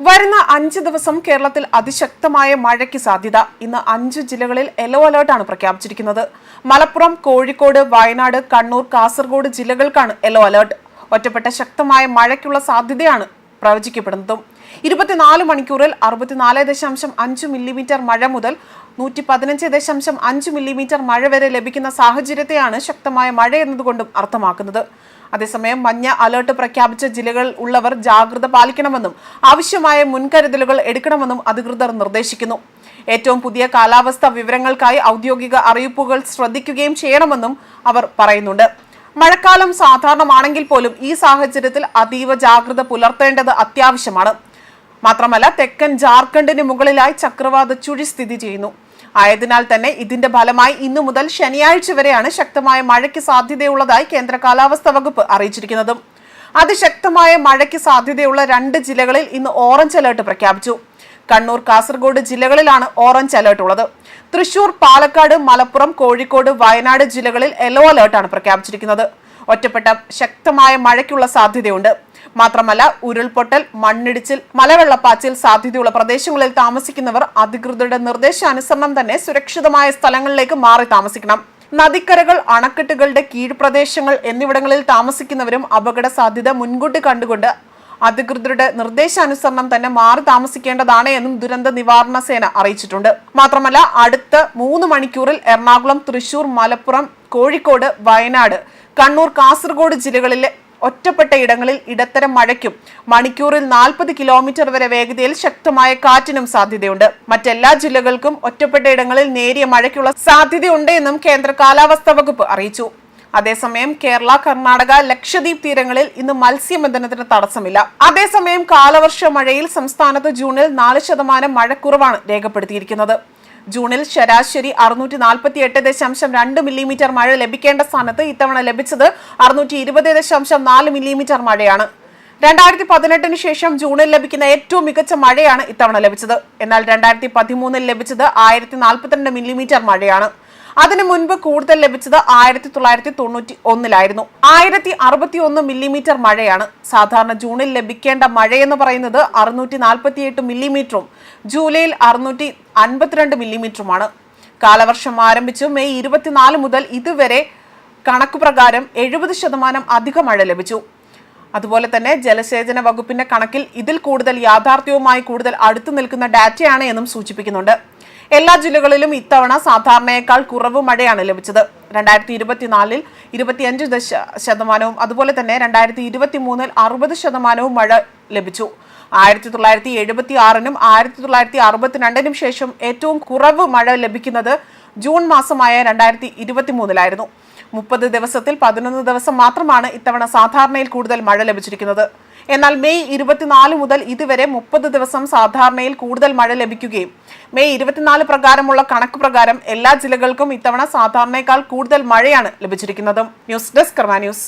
വരുന്ന അഞ്ച് ദിവസം കേരളത്തിൽ അതിശക്തമായ മഴയ്ക്ക് സാധ്യത. ഇന്ന് അഞ്ച് ജില്ലകളിൽ യെല്ലോ അലേർട്ടാണ് പ്രഖ്യാപിച്ചിരിക്കുന്നത്. മലപ്പുറം കോഴിക്കോട് വയനാട് കണ്ണൂർ കാസർഗോഡ് ജില്ലകൾക്കാണ് യെല്ലോ അലേർട്ട്. ഒറ്റപ്പെട്ട ശക്തമായ മഴയ്ക്കുള്ള സാധ്യതയാണ് പ്രവചിക്കപ്പെടുന്നതും. ഇരുപത്തിനാല് മണിക്കൂറിൽ അറുപത്തിനാല് ദശാംശം അഞ്ച് മില്ലിമീറ്റർ മഴ മുതൽ നൂറ്റി പതിനഞ്ച് ദശാംശം അഞ്ച് മില്ലിമീറ്റർ മഴ വരെ ലഭിക്കുന്ന സാഹചര്യത്തെയാണ് ശക്തമായ മഴ എന്നതുകൊണ്ടും അർത്ഥമാക്കുന്നത്. അതേസമയം മഞ്ഞ അലർട്ട് പ്രഖ്യാപിച്ച ജില്ലകൾ ഉള്ളവർ ജാഗ്രത പാലിക്കണമെന്നും ആവശ്യമായ മുൻകരുതലുകൾ എടുക്കണമെന്നും അധികൃതർ നിർദ്ദേശിക്കുന്നു. ഏറ്റവും പുതിയ കാലാവസ്ഥ വിവരങ്ങൾക്കായി ഔദ്യോഗിക അറിയിപ്പുകൾ ശ്രദ്ധിക്കുകയും ചെയ്യണമെന്നും അവർ പറയുന്നുണ്ട്. മഴക്കാലം സാധാരണമാണെങ്കിൽ പോലും ഈ സാഹചര്യത്തിൽ അതീവ ജാഗ്രത പുലർത്തേണ്ടത് അത്യാവശ്യമാണ്. മാത്രമല്ല തെക്കൻ ജാർഖണ്ഡിന് മുകളിലായി ചക്രവാത ചുഴി സ്ഥിതി ചെയ്യുന്നു. ആയതിനാൽ തന്നെ ഇതിന്റെ ഫലമായി ഇന്നു മുതൽ ശനിയാഴ്ച വരെയാണ് ശക്തമായ മഴയ്ക്ക് സാധ്യതയുള്ളതായി കേന്ദ്ര കാലാവസ്ഥാ വകുപ്പ് അറിയിച്ചിരിക്കുന്നത്. അതിശക്തമായ മഴയ്ക്ക് സാധ്യതയുള്ള രണ്ട് ജില്ലകളിൽ ഇന്ന് ഓറഞ്ച് അലേർട്ട് പ്രഖ്യാപിച്ചു. കണ്ണൂർ കാസർഗോഡ് ജില്ലകളിലാണ് ഓറഞ്ച് അലേർട്ട് ഉള്ളത്. തൃശൂർ പാലക്കാട് മലപ്പുറം കോഴിക്കോട് വയനാട് ജില്ലകളിൽ യെല്ലോ അലേർട്ടാണ് പ്രഖ്യാപിച്ചിരിക്കുന്നത്. ഒറ്റപ്പെട്ട ശക്തമായ മഴയ്ക്കുള്ള സാധ്യതയുണ്ട്. മാത്രമല്ല ഉരുൾപൊട്ടൽ മണ്ണിടിച്ചിൽ മലവെള്ളപ്പാച്ചിൽ സാധ്യതയുള്ള പ്രദേശങ്ങളിൽ താമസിക്കുന്നവർ അധികൃതരുടെ നിർദ്ദേശാനുസരണം തന്നെ സുരക്ഷിതമായ സ്ഥലങ്ങളിലേക്ക് മാറി താമസിക്കണം. നദിക്കരകൾ അണക്കെട്ടുകളുടെ കീഴ്പ്രദേശങ്ങൾ എന്നിവിടങ്ങളിൽ താമസിക്കുന്നവരും അപകട സാധ്യത മുൻകൂട്ടി കണ്ടുകൊണ്ട് അധികൃതരുടെ നിർദ്ദേശാനുസരണം തന്നെ മാറി താമസിക്കേണ്ടതാണ് എന്നും ദുരന്ത നിവാരണ സേന അറിയിച്ചിട്ടുണ്ട്. മാത്രമല്ല അടുത്ത മൂന്ന് മണിക്കൂറിൽ എറണാകുളം തൃശൂർ മലപ്പുറം കോഴിക്കോട് വയനാട് കണ്ണൂർ കാസർഗോഡ് ജില്ലകളിലെ ഒറ്റപ്പെട്ട ഇടങ്ങളിൽ ഇടത്തരം മഴയ്ക്കും മണിക്കൂറിൽ നാൽപ്പത് കിലോമീറ്റർ വരെ വേഗതയിൽ ശക്തമായ കാറ്റിനും സാധ്യതയുണ്ട്. മറ്റെല്ലാ ജില്ലകൾക്കും ഒറ്റപ്പെട്ട ഇടങ്ങളിൽ നേരിയ മഴയ്ക്കുള്ള സാധ്യതയുണ്ട് എന്നും കേന്ദ്ര കാലാവസ്ഥാ വകുപ്പ് അറിയിച്ചു. അതേസമയം കേരള കർണാടക ലക്ഷദ്വീപ് തീരങ്ങളിൽ ഇന്ന് മത്സ്യബന്ധനത്തിന് തടസ്സമില്ല. അതേസമയം കാലവർഷ മഴയിൽ സംസ്ഥാനത്ത് ജൂണിൽ നാല് ശതമാനം മഴക്കുറവാണ് രേഖപ്പെടുത്തിയിരിക്കുന്നത്. ജൂണിൽ ശരാശരി അറുന്നൂറ്റി നാൽപ്പത്തി എട്ട് ദശാംശം രണ്ട് മില്ലിമീറ്റർ മഴ ലഭിക്കേണ്ട സ്ഥാനത്ത് ഇത്തവണ ലഭിച്ചത് അറുന്നൂറ്റി ഇരുപത് ദശാംശം നാല് മില്ലിമീറ്റർ മഴയാണ്. രണ്ടായിരത്തി പതിനെട്ടിന് ശേഷം ജൂണിൽ ലഭിക്കുന്ന ഏറ്റവും മികച്ച മഴയാണ് ഇത്തവണ ലഭിച്ചത്. എന്നാൽ രണ്ടായിരത്തി പതിമൂന്നിൽ ലഭിച്ചത് ആയിരത്തി നാൽപ്പത്തിരണ്ട് മില്ലിമീറ്റർ മഴയാണ്. അതിനു മുൻപ് കൂടുതൽ ലഭിച്ചത് ആയിരത്തി തൊള്ളായിരത്തി തൊണ്ണൂറ്റി ഒന്നിലായിരുന്നു ആയിരത്തി അറുപത്തി ഒന്ന് മില്ലിമീറ്റർ മഴയാണ്. സാധാരണ ജൂണിൽ ലഭിക്കേണ്ട മഴയെന്ന് പറയുന്നത് അറുന്നൂറ്റി നാൽപ്പത്തി എട്ട് മില്ലിമീറ്ററും ജൂലൈയിൽ അറുന്നൂറ്റി അൻപത്തിരണ്ട് മില്ലിമീറ്ററുമാണ്. കാലവർഷം ആരംഭിച്ചു മെയ് ഇരുപത്തിനാല് മുതൽ ഇതുവരെ കണക്കുപ്രകാരം എഴുപത് ശതമാനം അധിക മഴ ലഭിച്ചു. അതുപോലെ തന്നെ ജലസേചന വകുപ്പിന്റെ കണക്കിൽ ഇതിൽ കൂടുതൽ യാഥാർത്ഥ്യവുമായി കൂടുതൽ അടുത്തു നിൽക്കുന്ന ഡാറ്റയാണ് എന്നും സൂചിപ്പിക്കുന്നുണ്ട്. എല്ലാ ജില്ലകളിലും ഇത്തവണ സാധാരണയേക്കാൾ കുറവ് മഴയാണ് ലഭിച്ചത്. രണ്ടായിരത്തി ഇരുപത്തിനാലിൽ ഇരുപത്തിയഞ്ച് ദശ ശതമാനവും അതുപോലെ തന്നെ രണ്ടായിരത്തി ഇരുപത്തി മൂന്നിൽ അറുപത് ശതമാനവും മഴ ലഭിച്ചു. ആയിരത്തി തൊള്ളായിരത്തി എഴുപത്തി ആറിനും ആയിരത്തി തൊള്ളായിരത്തി അറുപത്തിരണ്ടിനും ശേഷം ഏറ്റവും കുറവ് മഴ ലഭിക്കുന്നത് ജൂൺ മാസമായ രണ്ടായിരത്തി ഇരുപത്തി മൂന്നിലായിരുന്നു മുപ്പത് ദിവസത്തിൽ പതിനൊന്ന് ദിവസം മാത്രമാണ് ഇത്തവണ സാധാരണയിൽ കൂടുതൽ മഴ ലഭിച്ചിരിക്കുന്നത്. എന്നാൽ മെയ് ഇരുപത്തിനാല് മുതൽ ഇതുവരെ മുപ്പത് ദിവസം സാധാരണയിൽ കൂടുതൽ മഴ ലഭിക്കുകയും. മെയ് ഇരുപത്തിനാല് പ്രകാരമുള്ള കണക്ക് പ്രകാരം എല്ലാ ജില്ലകൾക്കും ഇത്തവണ സാധാരണയേക്കാൾ കൂടുതൽ മഴയാണ് ലഭിച്ചിരിക്കുന്നത്. News desk news.